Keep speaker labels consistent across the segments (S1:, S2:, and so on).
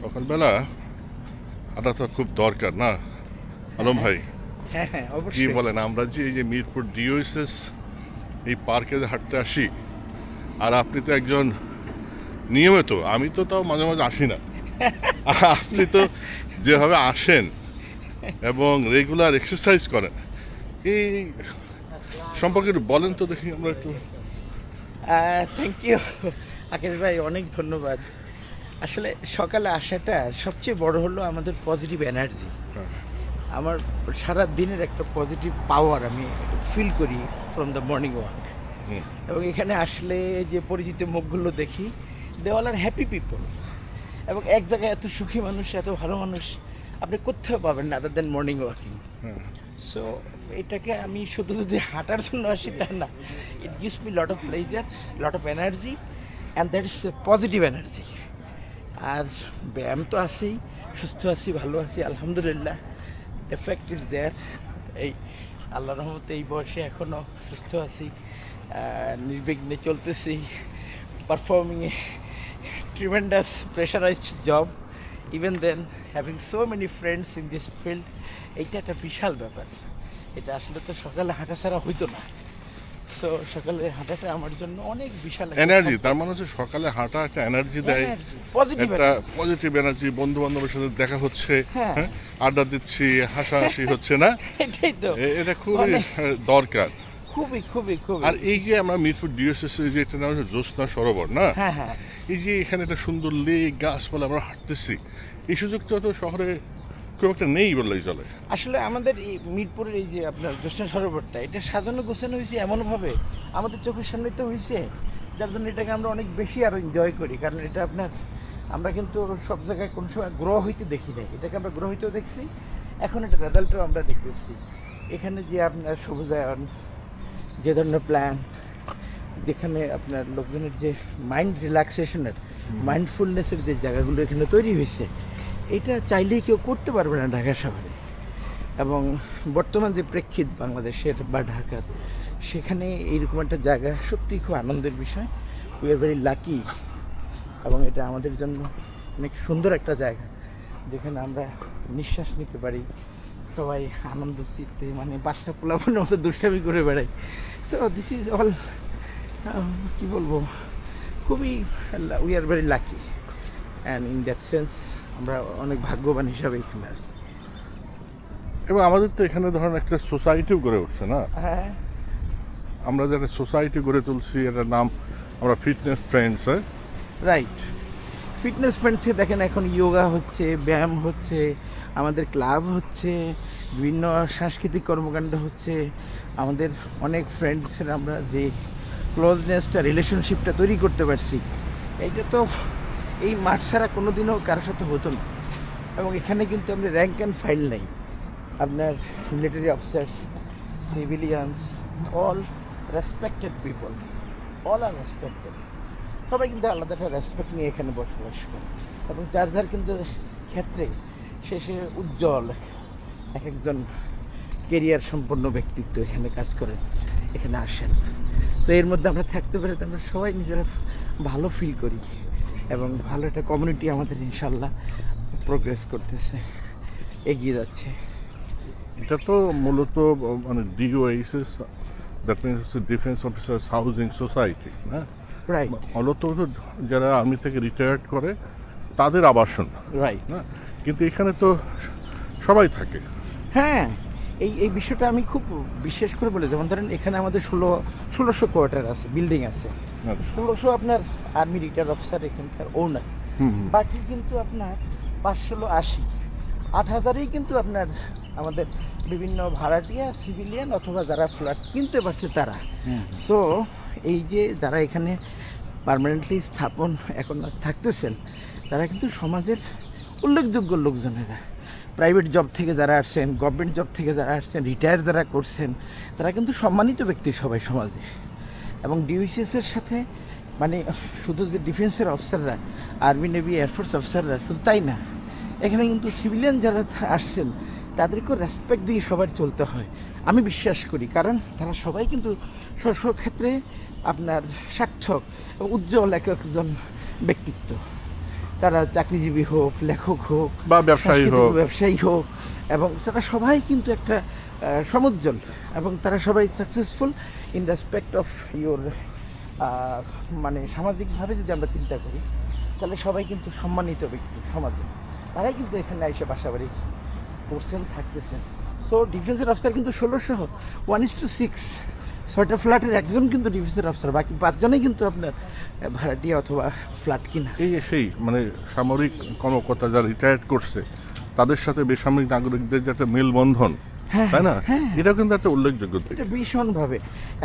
S1: সকালবেলা হাঁটা তো খুব দরকার না? আলম ভাই
S2: হ্যাঁ হ্যাঁ
S1: কি
S2: অবশ্যই।
S1: বলেন আমরা যে এই যে মিরপুর ডিওএসএস এই পার্কে যে হাঁটতে আসি আর আপনি তো একজন নিয়মিত আমি তো তাও মাঝে মাঝে আসি না। আপনি তো যেভাবে আসেন এবং রেগুলার এক্সারসাইজ করেন এই সম্পর্কে একটু বলেন তো দেখি আমরা একটু।
S2: থ্যাংক ইউ আকাশ ভাই অনেক ধন্যবাদ। আসলে সকালে আসাটা সবচেয়ে বড় হলো আমাদের পজিটিভ এনার্জি
S1: হ্যাঁ।
S2: আমার সারা দিনের একটা পজিটিভ পাওয়ার আমি ফিল করি ফ্রম দ্য মর্নিং ওয়াক। এবং এখানে আসলে যে পরিচিত মুখগুলো দেখি they all are happy people এবং এক জায়গায় এত সুখী মানুষ এত ভালো মানুষ আপনি কোথাও পাবেন না other than morning walking. So এটাকে আমি শুধু যদি হাঁটার জন্য আসি তা না it gives me lot of pleasure lot of energy and that is positive energy আর ব্যায়াম তো আছেই, সুস্থ আছি, ভালো আছি, আলহামদুলিল্লাহ। এফেক্ট ইজ দেয়ার এই আল্লাহ রহমতে এই বয়সে এখনও সুস্থ আছি নির্বিঘ্নে চলতেছি। Performing a tremendous pressurised job even then having so many friends in this field এইটা একটা বিশাল ব্যাপার। এটা আসলে তো সকালে হাঁটা ছাড়া হইতো না। সো সকালে হাঁটাটা আমার জন্য অনেক বিশাল
S1: এনার্জি তার মানে হচ্ছে সকালে হাঁটা একটা এনার্জি দেয়। একটা পজিটিভ এনার্জি বন্ধু বান্ধবের সাথে দেখা হচ্ছে
S2: হ্যাঁ।
S1: হ্যাঁ, আড্ডা দিচ্ছি হাসাহাসি হচ্ছে না?
S2: এটাই তো।
S1: এটা খুবই দরকার।
S2: খুবই খুবই খুবই।
S1: আর এই যে আমরা মিরপুর ডিওএসএস যে এটা নাম হচ্ছে জ্যোৎস্না সরোবর না?
S2: হ্যাঁ হ্যাঁ।
S1: এই যে এখানে একটা সুন্দর লেক গাছপালা আমরা হাঁটতেছি। এই সুযোগটা তো শহরে খুব একটা নেই বললেই চলে
S2: আসলে আমাদের এই মিরপুরের এই যে আপনার জ্যোৎস্না সরোবরটা এটা সাজানো গোছানো হয়েছে এমনভাবে আমাদের চোখের সামনে তো হয়েছে। যার জন্য এটাকে আমরা অনেক বেশি আরও এনজয় করি কারণ এটা আপনার আমরা কিন্তু সব জায়গায় কোনো সময় গ্রহ হইতে দেখি নাই। এটাকে আমরা গ্রহ হইতেও দেখছি এখন এটা রেজাল্টও আমরা দেখতেছি। এখানে যে আপনার সবুজায়ন যে ধরনের প্ল্যান যেখানে আপনার লোকজনের যে মাইন্ড রিল্যাক্সেশনের মাইন্ডফুলনেসের যে জায়গাগুলো এখানে তৈরি হয়েছে এটা চাইলেই কেউ করতে পারবে না ঢাকা শহরে। এবং বর্তমান যে প্রেক্ষিত বাংলাদেশের বা ঢাকার সেখানে এইরকম একটা জায়গা সত্যি খুব আনন্দের বিষয়। উই আর ভেরি লাকি এবং এটা আমাদের জন্য অনেক সুন্দর একটা জায়গা, যেখানে আমরা নিঃশ্বাস নিতে পারি, সবাই আনন্দ চিত্তে মানে বাচ্চা পোলাপনের মতো দুষ্টামি করে বেড়াই। সো দিস ইজ অল কী বলব, খুবই we are very lucky and in that sense আমরা অনেক ভাগ্যবান হিসাবে এখানে আছি।
S1: এবং আমাদের তো এখানে ধরেন একটা সোসাইটিও গড়ে উঠছে না?
S2: হ্যাঁ।
S1: আমরা যারা সোসাইটি গড়ে তুলছি এটার নাম আমরা ফিটনেস ফ্রেন্ডস
S2: রাইট ফিটনেস ফ্রেন্ডসকে দেখেন এখন যোগা হচ্ছে ব্যায়াম হচ্ছে আমাদের ক্লাব হচ্ছে বিভিন্ন সাংস্কৃতিক কর্মকাণ্ড হচ্ছে। আমাদের অনেক ফ্রেন্ডসের আমরা যে ক্লোজনেসটা রিলেশনশিপটা তৈরি করতে পারছি। এইটা তো এই মাঠ ছাড়া কোনো দিনও কারোর সাথে হতো না। এবং এখানে কিন্তু আমরা র্যাঙ্ক অ্যান্ড ফাইল নেই। আপনার military officers civilians all respected people all are respected সবাই কিন্তু আলাদা একটা রেসপেক্ট নিয়ে এখানে বসবাস করে। এবং যার যার কিন্তু ক্ষেত্রে সে সে উজ্জ্বল এক একজন কেরিয়ার সম্পন্ন ব্যক্তিত্ব এখানে কাজ করেন এখানে আসেন। তো এর মধ্যে আমরা থাকতে পারি তো আমরা সবাই নিজেরা ভালো ফিল করি। এবং ভালো একটা কমিউনিটি আমাদের ইনশাল্লাহ প্রোগ্রেস করতেছে এগিয়ে যাচ্ছে।
S1: এটা তো মূলত মানে DOHS that means defence officers housing society না
S2: রাইট
S1: মূলত যারা আর্মি থেকে রিটায়ার্ড করে তাদের আবাসন
S2: রাইট
S1: না কিন্তু এখানে তো সবাই থাকে।
S2: হ্যাঁ এই এই বিষয়টা আমি খুব বিশেষ করে বলে যেমন ধরেন এখানে আমাদের ষোলো ষোলোশো কোয়ার্টার আছে বিল্ডিং আছে। ষোলোশো আপনার আর্মি রিটায়ার অফিসার এখানকার ওনার। বাকি কিন্তু আপনার পাঁচশোলো আশি। আট হাজারেই কিন্তু আপনার আমাদের বিভিন্ন ভাড়াটিয়া সিভিলিয়ান অথবা যারা ফ্ল্যাট কিনতে পারছে তারা। সো এই যে যারা এখানে পার্মানেন্টলি স্থাপন এখন থাকতেছেন তারা কিন্তু সমাজের উল্লেখযোগ্য লোকজনেরা। প্রাইভেট জব থেকে যারা আসছেন গভর্নমেন্ট জব থেকে যারা আসছেন রিটায়ার যারা করছেন, তারা কিন্তু সম্মানিত ব্যক্তি সবাই সমাজে। এবং ডিউসিএসের সাথে মানে শুধু যে ডিফেন্সের অফিসাররা আর্মি নেভি এয়ারফোর্স অফিসাররা শুধু তাই না, এখানে কিন্তু সিভিলিয়ান যারা আসছেন, তাদেরকেও রেসপেক্ট দিয়ে সবার চলতে হয়। আমি বিশ্বাস করি, কারণ তারা সবাই কিন্তু স্ব স্ব ক্ষেত্রে আপনার সার্থক উজ্জ্বল এক একজন ব্যক্তিত্ব। তারা চাকরিজীবী হোক লেখক হোক
S1: বা ব্যবসায়ী হোক।
S2: ব্যবসায়ী হোক এবং তারা সবাই কিন্তু একটা সমুজ্জ্বল এবং তারা সবাই successful in respect of your মানে সামাজিকভাবে যদি আমরা চিন্তা করি তাহলে সবাই কিন্তু সম্মানিত ব্যক্তি সমাজে। তারাই কিন্তু এখানে এসে বাসাবাড়ি করছেন থাকতেছেন। সো ডিফেন্সের অফিসার কিন্তু ষোলোশো ওয়ান ইস টু সিক্স ছয়টা ফ্ল্যাটের একজন কিন্তু ডিফেন্সের অফিসার বাকি পাঁচজনেই কিন্তু আপনার ভাড়াটিয়া অথবা ফ্ল্যাট কিনা।
S1: এই সেই মানে সামরিক কর্মকর্তা যারা রিটায়ার্ড করছে তাদের সাথে বেসামরিক নাগরিকদের যে একটা মেলবন্ধন
S2: হ্যাঁ,
S1: তাই না?
S2: হ্যাঁ।
S1: এটাও কিন্তু একটা উল্লেখযোগ্য
S2: এটা ভীষণভাবে।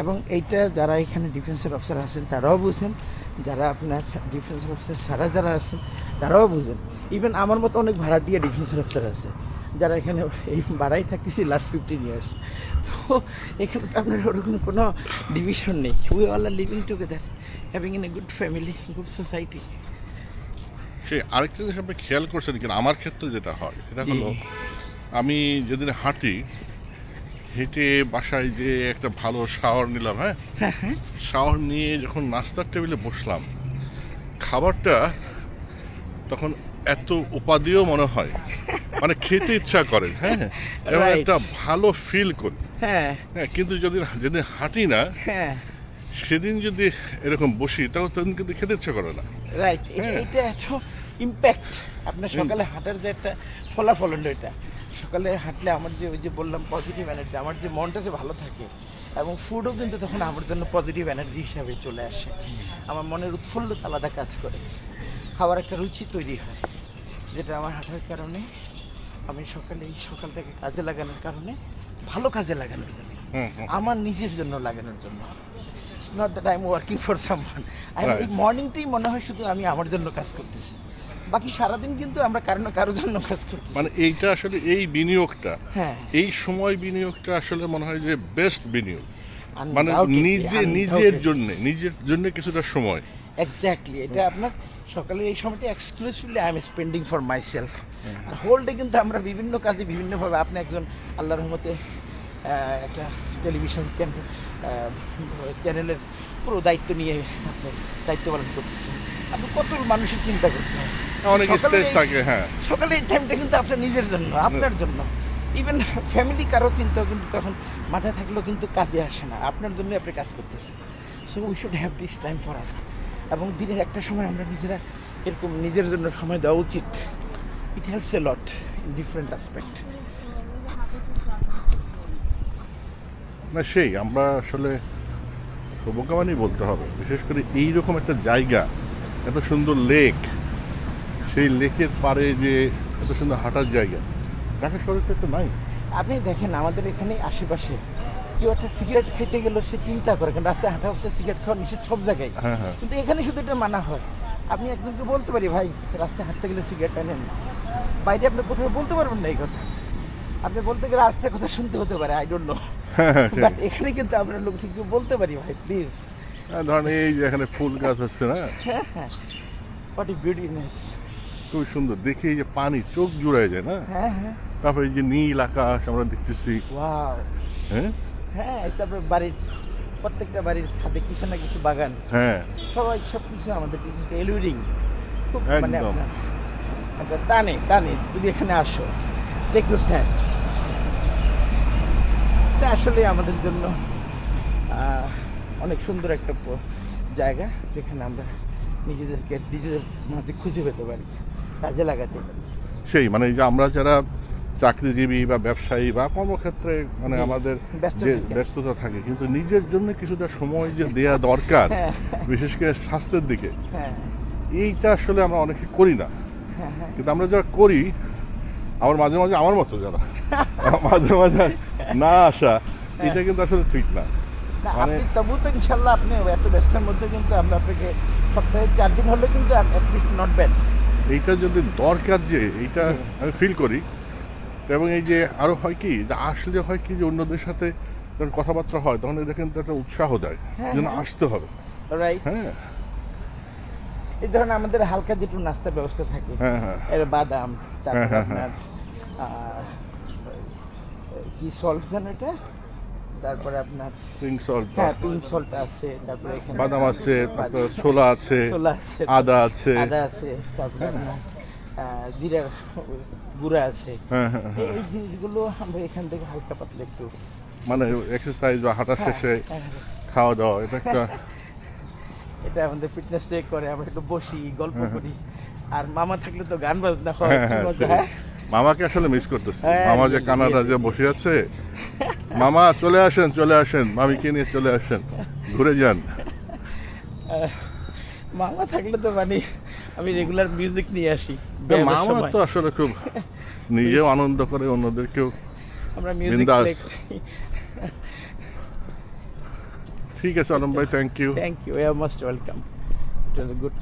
S2: এবং এইটা যারা এখানে ডিফেন্সের অফিসার আছেন তারাও বুঝেন। যারা আপনার ডিফেন্সের অফিসার ছাড়া যারা আছেন তারাও বুঝেন। ইভেন আমার মতো অনেক ভাড়াটিয়া ডিফেন্সের অফিসার আছে। যারা এখানে এই বাড়াই থাকতেছি লাস্ট ফিফটিন ইয়ার্স তো এখানে তো আপনার ওরকম কোনো ডিভিশন নেই। We all are living together having in a good family good society
S1: সেই আরেকটা জিনিস আপনি খেয়াল করছেন কিনা? আমার ক্ষেত্রে যেটা হয় সেটা হলো আমি যেদিন হাঁটি হেঁটে বাসায় যে একটা ভালো শাওয়ার নিলাম হ্যাঁ? শাওয়ার নিয়ে যখন নাস্তার টেবিলে বসলাম খাবারটা তখন এত উপাদেয় মনে হয়। মানে খেতে ইচ্ছা করেন হ্যাঁ? এবং একটা ভালো ফিল করি।
S2: হ্যাঁ।
S1: হ্যাঁ কিন্তু যদি যেদিন হাঁটি না
S2: হ্যাঁ।
S1: সেদিন যদি এরকম বসি তাহলে তখন কিন্তু খেতে ইচ্ছা করে না।
S2: রাইট
S1: হ্যাঁ।
S2: এটা এত ইম্প্যাক্ট আপনার সকালে হাঁটার যে একটা ফলাফল হলো এটা। সকালে হাঁটলে আমার যে ওই যে বললাম পজিটিভ এনার্জি আমার যে মনটা যে ভালো থাকে এবং ফুডও কিন্তু তখন আমার জন্য পজিটিভ এনার্জি হিসাবে চলে আসে। আমার মনের উৎফুল্লতা আলাদা কাজ করে। খাবার একটা রুচি তৈরি হয় যেটা আমার হাঁটার কারণে আমি সকালে এই সকালটাকে কাজে লাগানোর কারণে ভালো কাজে লাগানোর জন্য। আমার নিজের জন্য লাগানোর জন্য। It's not that I am working for someone আমি
S1: Right.
S2: এই মর্নিংটাই মনে হয় শুধু আমি আমার জন্য কাজ করতেছি। বাকি সারাদিন কিন্তু আমরা কারও না কারোর জন্য কাজ করতেছি।
S1: মানে এইটা আসলে এই বিনিয়োগটা
S2: হ্যাঁ।
S1: এই সময় বিনিয়োগটা আসলে মনে হয় যে বেস্ট বিনিয়োগ। মানে নিজে নিজের জন্য নিজের জন্য কিছুটা সময়।
S2: এক্স্যাক্টলি এটা আপনার সকালে এই সময়টা exclusively I am spending for myself R whole day কিন্তু আমরা বিভিন্ন কাজে বিভিন্নভাবে আপনি একজন আল্লাহর রহমতে একটা টেলিভিশন চ্যানেল চ্যানেলের পুরো দায়িত্ব নিয়ে আপনি দায়িত্ব পালন করতেছেন। আপনি কত মানুষের চিন্তা করতে হয়
S1: অনেক
S2: সকালে
S1: স্ট্রেস
S2: এই-
S1: থাকে হ্যাঁ।
S2: সকালে এই টাইমটা কিন্তু আপনার নিজের জন্য আপনার জন্য। ইভেন ফ্যামিলি কারও চিন্তা কিন্তু তখন মাথায় থাকলেও কিন্তু কাজে আসে না। আপনার জন্য আপনি কাজ করতেছেন। So we should have this time for us এবং দিনের একটা সময় আমরা নিজেরা এরকম নিজের জন্য সময় দেওয়া উচিত। It helps a lot in different aspect
S1: না সেই আমরা আসলে শুভকামনাই বলতে হবে। বিশেষ করে এই রকম একটা জায়গা এত সুন্দর লেক সেই লেকের পাড়ে যে এত সুন্দর হাঁটার জায়গা ঢাকা শহরে তো একটা নাই।
S2: আপনি দেখেন আমাদের এখানে আশেপাশে কেউ একটা সিগারেট খেতে গেলেও সে চিন্তা করে কারণ রাস্তায় হাঁটা হচ্ছে সিগারেট খাওয়া নিষেধ সব জায়গায়।
S1: হ্যাঁ হ্যাঁ।
S2: কিন্তু এখানে শুধু এটা মানা হয়। আপনি একজনকে বলতে পারি ভাই রাস্তায় হাঁটতে গেলে সিগারেটটা নেন না। বাইরে আপনি কোথাও বলতে পারবেন না এই কথা। আপনি বলতে গেলে আরেকটা কথা শুনতে হতে পারে আই ডোন্ট নো বাট এখানে কিন্তু আমরা লোকজনকে বলতে পারি ভাই প্লিজ
S1: হ্যাঁ, ধরেন এই যে এখানে ফুল গাছ আছে না?
S2: হ্যাঁ হ্যাঁ। হোয়াট ই বিউটিনেস
S1: খুব সুন্দর। দেখি এই যে পানি চোখ জুড়ায় যায় না?
S2: হ্যাঁ হ্যাঁ।
S1: তারপরে এই যে নীল আকাশ আমরা দেখতেছি।
S2: ওয়াও
S1: হ্যাঁ?
S2: হ্যাঁ তারপরে বাড়ির প্রত্যেকটা বাড়ির ছাদে কিছু না কিছু বাগান।
S1: হ্যাঁ।
S2: সবাই সব কিছু আমাদের কিন্তু এলুরিং খুব মানে আপনার টানে টানে তুমি এখানে আসো। ইউর টাইম এটা আসলে আমাদের জন্য অনেক সুন্দর একটা জায়গা যেখানে আমরা নিজেদেরকে নিজেদের মাঝে খুঁজে পেতে পারি কাজে লাগাতে পারি।
S1: সেই মানে যে আমরা যারা চাকরিজীবী বা ব্যবসায়ী বা কর্মক্ষেত্রে মানে আমাদের যে ব্যস্ততা থাকে কিন্তু নিজের জন্য কিছুটা সময় যে দেয়া দরকার
S2: হ্যাঁ।
S1: বিশেষ করে স্বাস্থ্যের দিকে
S2: হ্যাঁ।
S1: এইটা আসলে আমরা অনেকে করি না।
S2: হ্যাঁ
S1: কিন্তু আমরা যারা করি আবার মাঝে মাঝে আমার মতো যারা মাঝে মাঝে না আসা এটা কিন্তু আসলে ঠিক না।
S2: না
S1: মানে-
S2: আপনি তবু তো ইনশাল্লাহ আপনি এত ব্যস্তের মধ্যে কিন্তু আমরা আপনাকে সপ্তাহে চার দিন হলে কিন্তু অ্যাটলিস্ট নট ব্যাড
S1: এইটা যদি দরকার যে এইটা আমি ফিল করি। এবং এই যে আরও হয় কি যে আসলে হয় কি যে অন্যদের সাথে যখন কথাবার্তা হয় তখন এটা কিন্তু একটা উৎসাহ দেয়
S2: হ্যাঁ,
S1: যেন
S2: হ্যাঁ।
S1: আসতে হবে। হ্যাঁ।
S2: এই ধরনের আমাদের হালকা যেটু নাস্তার ব্যবস্থা থাকে
S1: হ্যাঁ হ্যাঁ।
S2: এর বাদাম তারপর
S1: হ্যাঁ,
S2: আপনার কি সল্ট যেন এটা? তারপরে আপনার
S1: পিঙ্ক সল্ট
S2: হ্যাঁ পিঙ্ক সল্ট আছে তারপরে
S1: বাদাম আছে তারপরে ছোলা আছে
S2: ছোলা আছে।
S1: আদা আছে।
S2: আদা আছে তারপরে জিরার গুঁড়া আছে।
S1: হ্যাঁ হ্যাঁ হ্যাঁ।
S2: এই জিনিসগুলো আমরা এখান থেকে হালকা পাতলা একটু
S1: মানে এক্সারসাইজ বা হাঁটা শেষে খাওয়া দাওয়া এটা একটা
S2: এটা আমাদের ফিটনেস চেক করে আমরা একটু বসি গল্প করি। আর মামা থাকলে তো গান বাজনা হয়?
S1: মামাকে আসলে মিস করতেছি। মামা যে কানাডা যে বসে আছে মামা চলে আসেন চলে আসেন মামিকে নিয়ে চলে আসেন ঘুরে যান।
S2: মামা থাকলে তো মানে আমি রেগুলার মিউজিক নিয়ে আসি
S1: মামা তো আসলে খুব নিজেও আনন্দ করে অন্যদেরকেও
S2: আমরা মিউজিক
S1: ঠিক আছে আলম ভাই thank you
S2: thank you you are most welcome it was good